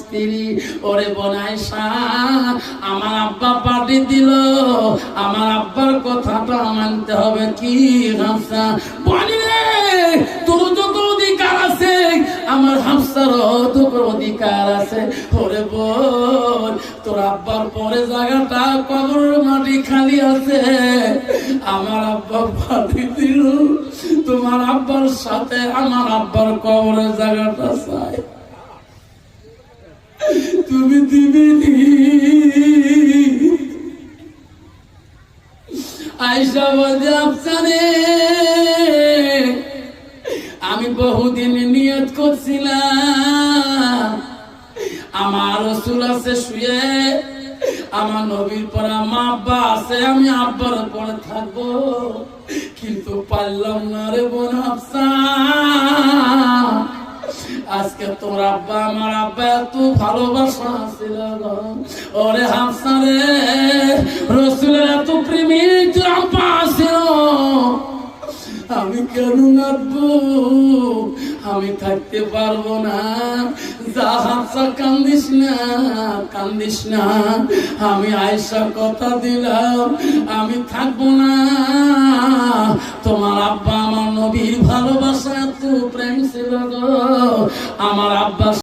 স্ত্রী, ওরে বনাইসা আমার আব্বা পার্টি দিল। আমার আব্বার কথাটা মানতে হবে কি হাফসা? বলি রে, তোর যত অধিকার আছে, আমার হাফসার তত অধিকার আছে। ওরে বল তোর আব্বার পরে জায়গাটা কবরের মাটি খালি আছে। আমার আব্বা পার্টি দিল। তোমার আব্বার সাথে আমার আব্বার কবরের জায়গাটা চাই। তুমি দিবি আফসানে। আমি বহুদিন নিয়ত করছিলাম। আমার রসুল আছে, শুয়ে। আমার নবীর পরে আমার আব্বা আছে, আমি আব্বার পরে থাকব। কিন্তু পারলাম না রে বোন আফসা আজকে তোর আব্বা, আমার আব্বা এত ভালোবাসা ছিল। ওরে হাফসা রে, রসুলের এত প্রেমিক তোর আব্বা আমি কেন নাচবো? আমি থাকতে পারব না। যা হাফসা, কান্দিস না কান্দিস না। আমি আয়সা কথা দিলাম, আমি থাকব না। তোমার আব্বা আমার নবীর ভালোবাসা এত প্রেম ছিল গো। আমার আব্বা